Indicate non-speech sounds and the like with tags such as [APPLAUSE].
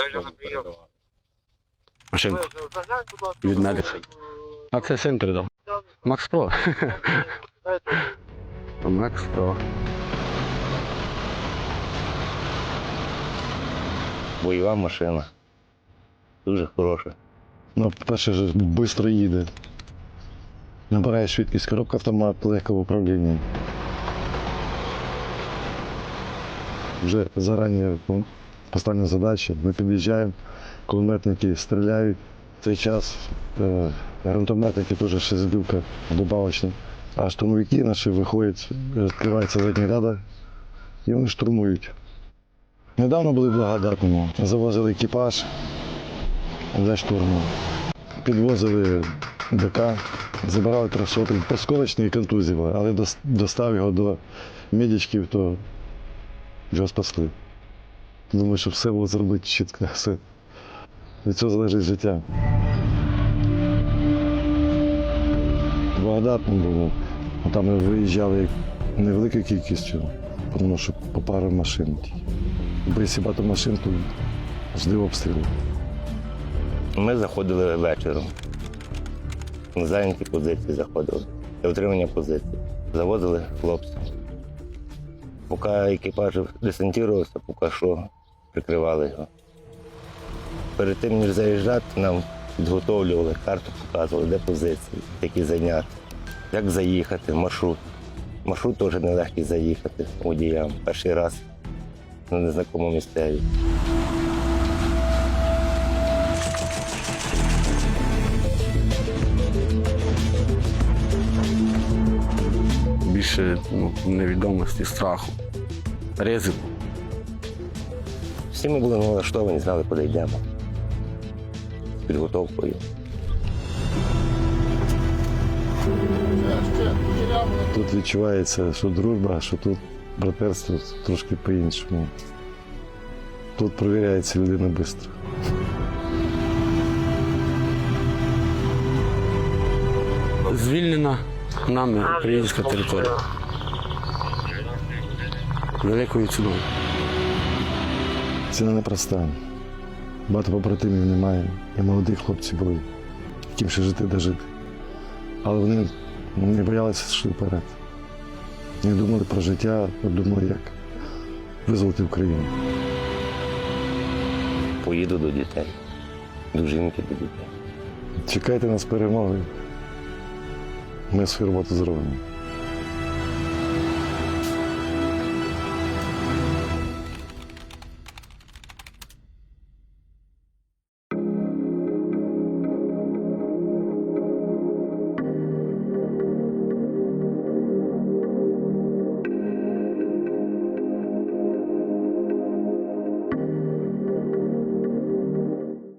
службу передавав. Машинку. Від мене. А це син передав. Макс Про. [LAUGHS] Макс Про. Бойова машина. Дуже хороша. Ну, по-перше, ж швидко їде. Набирає швидкість, коробка автомат, легко в управлінні. Вже зарані ну, поставлена задача, ми під'їжджаємо, кулеметники стріляють. В цей час е, гранатометники теж збивка добавочна. А штурмовики наші виходять, відкривається задня ряда і вони штурмують. Недавно були в завозили екіпаж для штурму. Підвозили ДК, забирали трьохсотих, посколочний контузії, були, але достав його до медичків, то його спасли. Думаю, що все було зробити чітко. [LAUGHS] Все. Від цього залежить життя. Благодатно було. А Там ми виїжджали невеликою кількістю, тому що по пару машин. якщо багато машин, то жди обстрілу. Ми заходили вечором. На зайняті позиції заходили. Для утримання позицій. Завозили хлопців. Поки екіпаж десантувався, поки що прикривали його. Перед тим, ніж заїжджати, нам підготовлювали, карту показували, де позиції, які зайняти, як заїхати, маршрут. Маршрут теж нелегкий заїхати водіям. Перший раз на незнакомому місцеві. Більше ну, невідомості, страху, ризику. Всі ми були налаштовані, знали, куди йдемо. З підготовкою. Тут відчувається, що дружба, що тут братерство трошки по-іншому. Тут перевіряється людина швидко. Звільнена нами українська територія. Великою ціною. Ціна непроста. Багато побратимів немає. І молоді хлопці були, яким ще жити де жити. Але вони не боялися йшли вперед. Не думали про життя, а думали, як визволити Україну. Поїду до дітей, до жінки, до дітей. Чекайте нас перемоги. Ми свою роботу зробимо.